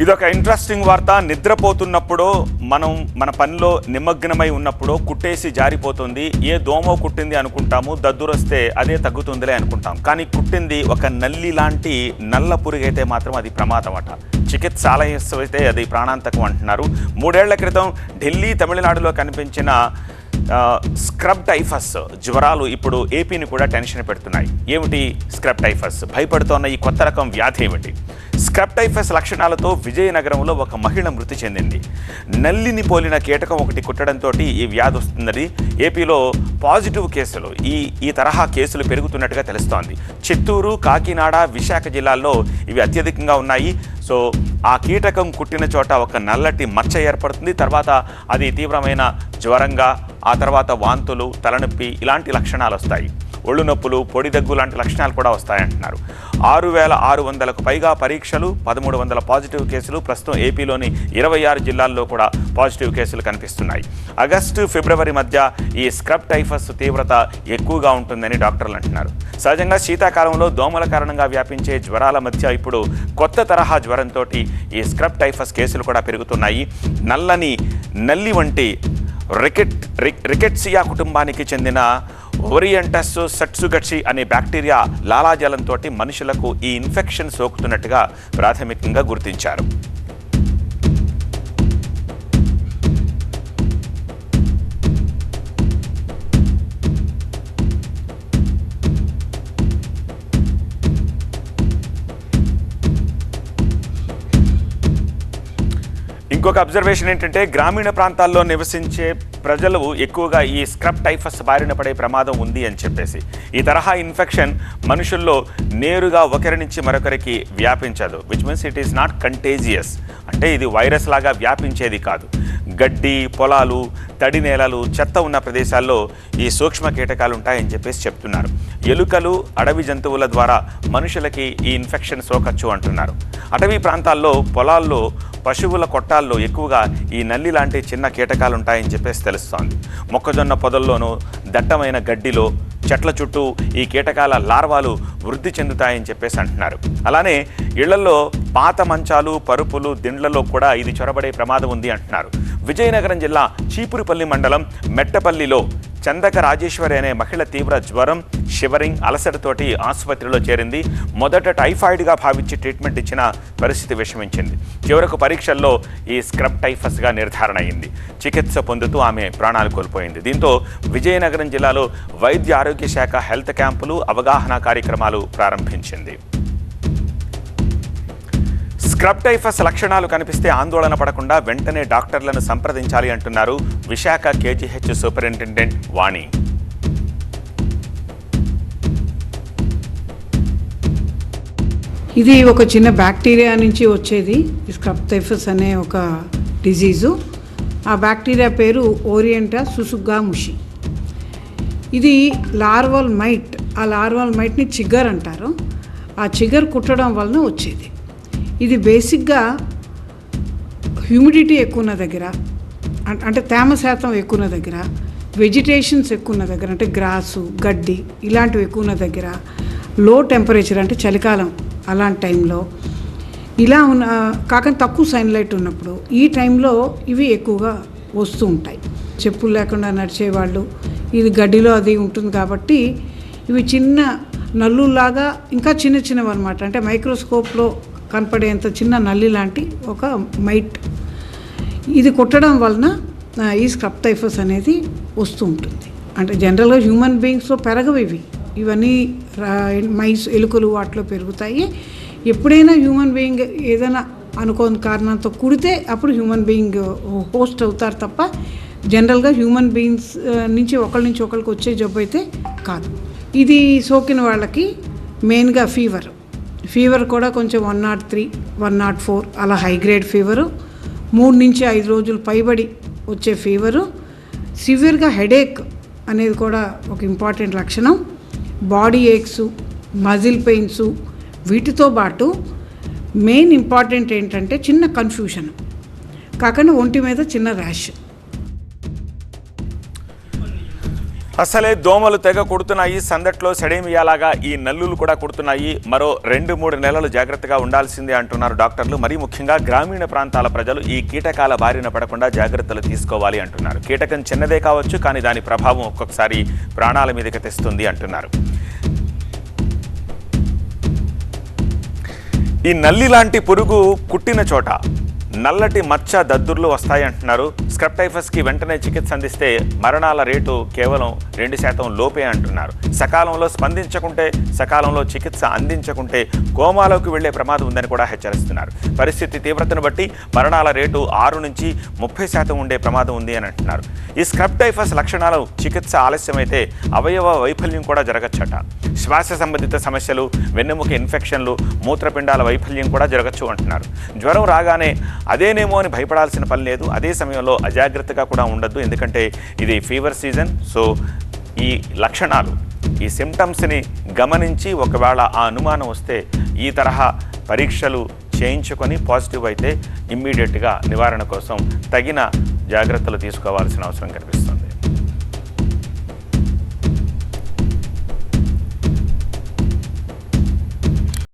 ఇదొక ఇంట్రెస్టింగ్ వార్త. నిద్రపోతున్నప్పుడు మనం మన పనిలో నిమగ్నమై ఉన్నప్పుడు కుట్టేసి జారిపోతుంది. ఏ దోమో కుట్టింది అనుకుంటాము. దద్దురొస్తే అదే తగ్గుతుందిలే అనుకుంటాం. కానీ కుట్టింది ఒక నల్లి లాంటి నల్ల పురుగైతే మాత్రం అది ప్రమాదం అట అయితే అది ప్రాణాంతకం అంటున్నారు. మూడేళ్ళ క్రితం ఢిల్లీ తమిళనాడులో కనిపించిన స్క్రబ్ టైఫస్ జ్వరాలు ఇప్పుడు ఏపీని కూడా టెన్షన్ పెడుతున్నాయి. ఏమిటి స్క్రబ్ టైఫస్ భయపడుతోన్న ఈ కొత్త రకం వ్యాధి ఏమిటి? స్క్రబ్ టైఫస్ లక్షణాలతో విజయనగరంలో ఒక మహిళ మృతి చెందింది. నల్లిని పోలిన కీటకం ఒకటి కుట్టడంతో ఈ వ్యాధి వస్తుందని ఏపీలో పాజిటివ్ కేసులు ఈ ఈ తరహా కేసులు పెరుగుతున్నట్టుగా తెలుస్తోంది. చిత్తూరు కాకినాడ విశాఖ జిల్లాల్లో ఇవి అత్యధికంగా ఉన్నాయి. సో ఆ కీటకం కుట్టిన చోట ఒక నల్లటి మచ్చ ఏర్పడుతుంది. తర్వాత అది తీవ్రమైన జ్వరంగా ఆ తర్వాత వాంతులు తలనొప్పి ఇలాంటి లక్షణాలు వస్తాయి. ఒళ్ళు నొప్పులు పొడి దగ్గు లాంటి లక్షణాలు కూడా వస్తాయంటున్నారు. ఆరు వేల ఆరు వందలకు పైగా పరీక్షలు పదమూడు వందల పాజిటివ్ కేసులు ప్రస్తుతం ఏపీలోని ఇరవై ఆరు జిల్లాల్లో కూడా పాజిటివ్ కేసులు కనిపిస్తున్నాయి. ఆగస్టు ఫిబ్రవరి మధ్య ఈ స్క్రబ్ టైఫస్ తీవ్రత ఎక్కువగా ఉంటుందని డాక్టర్లు అంటున్నారు. సహజంగా శీతాకాలంలో దోమల కారణంగా వ్యాపించే జ్వరాల మధ్య ఇప్పుడు కొత్త తరహా జ్వరం జ్వరంతో ఈ స్క్రబ్ టైఫస్ కేసులు కూడా పెరుగుతున్నాయి. నల్లని నల్లి వంటి రికెట్ రికెట్సియా కుటుంబానికి చెందిన ఓరియంటస్ సట్సుగట్సి అనే బ్యాక్టీరియా లాలాజలంతో మనుషులకు ఈ ఇన్ఫెక్షన్ సోకుతున్నట్టుగా ప్రాథమికంగా గుర్తించారు. ఇంకొక అబ్జర్వేషన్ ఏంటంటే గ్రామీణ ప్రాంతాల్లో నివసించే ప్రజలు ఎక్కువగా ఈ స్క్రబ్ టైఫస్ బారిన పడే ప్రమాదం ఉంది అని చెప్పేసి. ఈ తరహా ఇన్ఫెక్షన్ మనుషుల్లో నేరుగా ఒకరి నుంచి మరొకరికి వ్యాపించదు. Which means it is not contagious అంటే ఇది వైరస్ లాగా వ్యాపించేది కాదు. గడ్డి పొలాలు తడి నేలలు చెత్త ఉన్న ప్రదేశాల్లో ఈ సూక్ష్మ కీటకాలు ఉంటాయని చెప్పేసి చెప్తున్నారు. ఎలుకలు అడవి జంతువుల ద్వారా మనుషులకి ఈ ఇన్ఫెక్షన్ సోకచ్చు అంటున్నారు. అటవీ ప్రాంతాల్లో పొలాల్లో పశువుల కొట్టాల్లో ఎక్కువగా ఈ నల్లి లాంటి చిన్న కీటకాలు ఉంటాయని చెప్పేసి తెలుస్తోంది. మొక్కజొన్న పొదల్లోనూ దట్టమైన గడ్డిలో చెట్ల చుట్టూ ఈ కీటకాల లార్వాలు వృద్ధి చెందుతాయని చెప్పేసి అంటున్నారు. అలానే ఇళ్ళలో పాత మంచాలు పరుపులు దిండ్లలో కూడా ఇది చొరబడే ప్రమాదం ఉంది అంటున్నారు. విజయనగరం జిల్లా చీపురుపల్లి మండలం మెట్టపల్లిలో చందక రాజేశ్వరి అనే మహిళ తీవ్ర జ్వరం షివరింగ్ అలసటతోటి ఆసుపత్రిలో చేరింది. మొదట టైఫాయిడ్గా భావించి ట్రీట్మెంట్ ఇచ్చిన పరిస్థితి విషమించింది. చివరకు పరీక్షల్లో ఈ స్క్రబ్ టైఫస్గా నిర్ధారణ అయింది. చికిత్స పొందుతూ ఆమె ప్రాణాలు కోల్పోయింది. దీంతో విజయనగరం జిల్లాలో వైద్య ఆరోగ్య శాఖ హెల్త్ క్యాంపులు అవగాహన కార్యక్రమాలు ప్రారంభించింది. స్క్రబ్ టైఫస్ లక్షణాలు కనిపిస్తే ఆందోళన పడకుండా వెంటనే డాక్టర్లను సంప్రదించాలి అంటున్నారు విశాఖ కేజీహెచ్ సూపరింటెండెంట్ వాణి. ఇది ఒక చిన్న బ్యాక్టీరియా నుంచి వచ్చేది స్క్రప్టైఫస్ అనే ఒక డిజీజు. ఆ బ్యాక్టీరియా పేరు ఓరియంటా సుసుగాముషి ఇది లార్వల్ మైట్ ఆ లార్వల్ మైట్ని చిగ్గర్ అంటారు. ఆ చిగ్గర్ కుట్టడం వలన వచ్చేది. ఇది బేసిక్గా హ్యూమిడిటీ ఎక్కువ ఉన్న దగ్గర అంటే తేమ శాతం ఎక్కువ ఉన్న దగ్గర వెజిటేషన్స్ ఎక్కువ ఉన్న దగ్గర అంటే గ్రాసు గడ్డి ఇలాంటివి ఎక్కువ ఉన్న దగ్గర లో టెంపరేచర్ అంటే చలికాలం అలాంటి టైంలో ఇలా ఉన్న కాకుండా తక్కువ సన్లైట్ ఉన్నప్పుడు ఈ టైంలో ఇవి ఎక్కువగా వస్తూ ఉంటాయి. చెప్పులు లేకుండా నడిచేవాళ్ళు ఇది గడ్డిలో అది ఉంటుంది కాబట్టి ఇవి చిన్న నల్లులాగా ఇంకా చిన్న చిన్నవి అనమాట అంటే మైక్రోస్కోప్లో కనపడేంత చిన్న నల్లి లాంటి ఒక మైట్. ఇది కొట్టడం వలన ఈ స్క్రబ్ టైఫస్ అనేది వస్తూ ఉంటుంది. అంటే జనరల్గా హ్యూమన్ బీయింగ్స్లో పెరగవు ఇవి. ఇవన్నీ మైస్ ఎలుకలు వాటిలో పెరుగుతాయి. ఎప్పుడైనా హ్యూమన్ బీయింగ్ ఏదైనా అనుకోని కారణంతో కుడితే అప్పుడు హ్యూమన్ బీయింగ్ హోస్ట్ అవుతారు తప్ప జనరల్గా హ్యూమన్ బీయింగ్స్ నుంచి ఒకళ్ళ నుంచి ఒకరికి వచ్చే జబ్బు అయితే కాదు. ఇది సోకిన వాళ్ళకి మెయిన్గా ఫీవర్. ఫీవర్ కూడా కొంచెం one nought three one nought four అలా హై గ్రేడ్ ఫీవరు మూడు నుంచి ఐదు రోజులు పైబడి వచ్చే ఫీవరు సివియర్గా హెడేక్ అనేది కూడా ఒక ఇంపార్టెంట్ లక్షణం. బాడీ ఏక్స్ మజిల్ పెయిన్స్ వీటితో పాటు మెయిన్ ఇంపార్టెంట్ ఏంటంటే చిన్న కన్ఫ్యూషన్ కాకుండా ఒంటి మీద చిన్న ర్యాష్ అసలే దోమలు తెగ కుడుతున్నాయి సందట్లో సెడేమియాలాగా ఈ నల్లులు కూడా కుడుతున్నాయి. మరో రెండు మూడు నెలలు జాగ్రత్తగా ఉండాల్సిందే అంటున్నారు డాక్టర్లు. మరీ ముఖ్యంగా గ్రామీణ ప్రాంతాల ప్రజలు ఈ కీటకాల బారిన పడకుండా జాగ్రత్తలు తీసుకోవాలి అంటున్నారు. కీటకం చిన్నదే కావచ్చు కానీ దాని ప్రభావం ఒక్కొక్కసారి ప్రాణాల మీదకి తెస్తుంది అంటున్నారు. ఈ నల్లి లాంటి పురుగు కుట్టిన చోట నల్లటి మచ్చ దద్దుర్లు వస్తాయి అంటున్నారు స్క్రప్టైఫస్కి వెంటనే చికిత్స అందిస్తే మరణాల రేటు కేవలం రెండు శాతం లోపే అంటున్నారు. సకాలంలో స్పందించకుంటే సకాలంలో చికిత్స అందించకుంటే కోమాలోకి వెళ్ళే ప్రమాదం ఉందని కూడా హెచ్చరిస్తున్నారు. పరిస్థితి తీవ్రతను బట్టి మరణాల రేటు ఆరు నుంచి ముప్పై శాతం ఉండే ప్రమాదం ఉంది అని అంటున్నారు. ఈ స్క్రప్టైఫస్ లక్షణాలు చికిత్స ఆలస్యమైతే అవయవ వైఫల్యం కూడా జరగచ్చట. శ్వాస సంబంధిత సమస్యలు వెన్నెముక ఇన్ఫెక్షన్లు మూత్రపిండాల వైఫల్యం కూడా జరగచ్చు అంటున్నారు. జ్వరం రాగానే అదేనేమో అని భయపడాల్సిన పని లేదు. అదే సమయంలో అజాగ్రత్తగా కూడా ఉండద్దు. ఎందుకంటే ఇది ఫీవర్ సీజన్ సో ఈ లక్షణాలు ఈ సిమ్టమ్స్ని గమనించి ఒకవేళ ఆ అనుమానం వస్తే ఈ తరహా పరీక్షలు చేయించుకొని పాజిటివ్ అయితే ఇమ్మీడియట్గా నివారణ కోసం తగిన జాగ్రత్తలు తీసుకోవాల్సిన అవసరం కనిపిస్తుంది.